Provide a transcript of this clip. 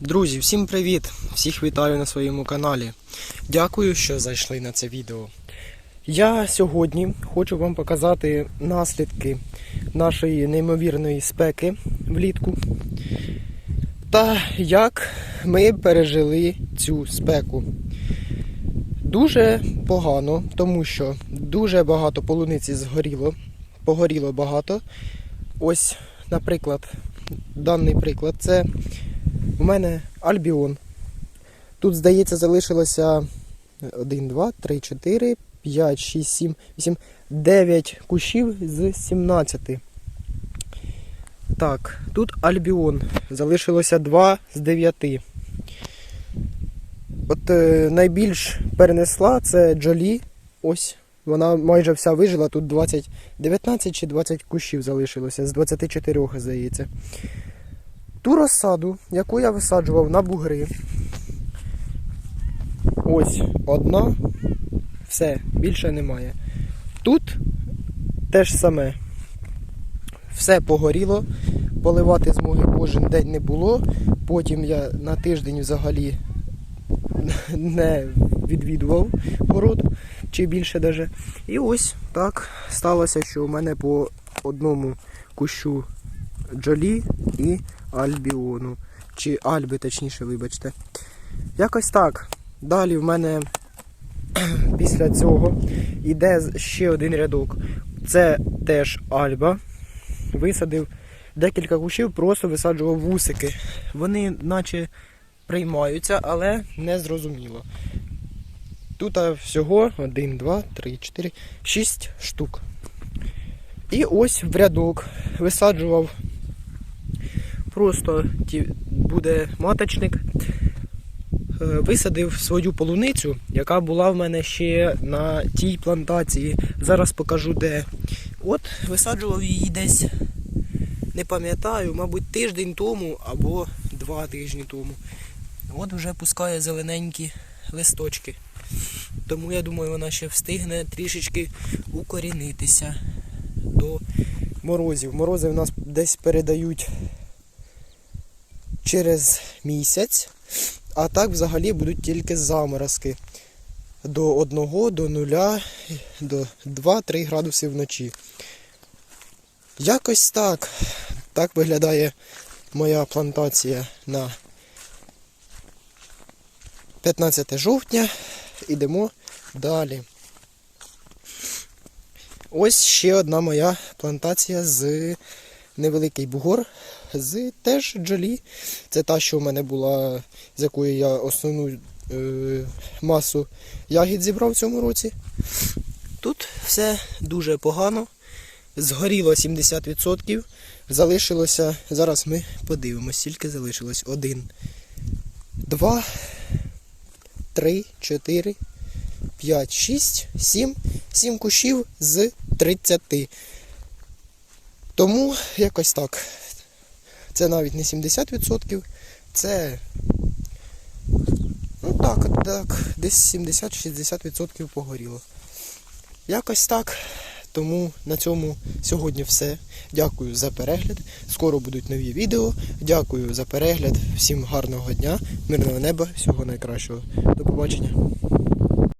Друзі, всім привіт! Всіх вітаю на своєму каналі. Дякую, що зайшли на це відео. Я сьогодні хочу вам показати наслідки нашої неймовірної спеки влітку та як ми пережили цю спеку. Дуже погано, тому що дуже багато полуниці згоріло, погоріло багато. Ось, наприклад, даний приклад це у мене Альбіон. Тут, здається, залишилося 1, 2, 3, 4, 5, 6, 7, 8, 9 кущів з 17. Так, тут Альбіон. Залишилося 2 з 9. От е, найбільш перенесла це Джолі. Ось. Вона майже вся вижила. Тут 20, 19 чи 20 кущів залишилося, з 24, здається. Ту розсаду, яку я висаджував на бугри. Ось одна. Все, більше немає. Тут те ж саме. Все погоріло, поливати змоги кожен день не було. Потім я на тиждень взагалі не відвідував город, чи більше даже. І ось так сталося, що у мене по одному кущу джолі і альбіону. Чи альби, точніше, вибачте. Якось так. Далі в мене після цього йде ще один рядок. Це теж альба. Висадив декілька кущів, просто висаджував вусики. Вони наче приймаються, але не зрозуміло. Тут всього 1, 2, 3, 4, 6 штук. І ось в рядок висаджував просто буде маточник. Е, Висадив свою полуницю, яка була в мене ще на тій плантації. Зараз покажу де. От висаджував її десь, не пам'ятаю, мабуть, тиждень тому або два тижні тому. От вже пускає зелененькі листочки. Тому я думаю, вона ще встигне трішечки укорінитися до морозів. Морози в нас десь передають через місяць, а так взагалі будуть тільки заморозки. До 1, до 0, до 2-3 градуси вночі. Якось так. Так виглядає моя плантація на 15 жовтня. Ідемо далі. Ось ще одна моя плантація з невеликий бугор, з теж джолі. Це та, що в мене була, з якої я основну е, масу ягід зібрав в цьому році. Тут все дуже погано. Згоріло 70%. Залишилося, зараз ми подивимось, скільки залишилось. Один, два, три, чотири, п'ять, шість, сім. Сім кущів з 30. Тому якось так. Це навіть не 70%, це ну так, так, десь 70-60% погоріло. Якось так. Тому на цьому сьогодні все. Дякую за перегляд. Скоро будуть нові відео. Дякую за перегляд. Всім гарного дня, мирного неба, всього найкращого. До побачення.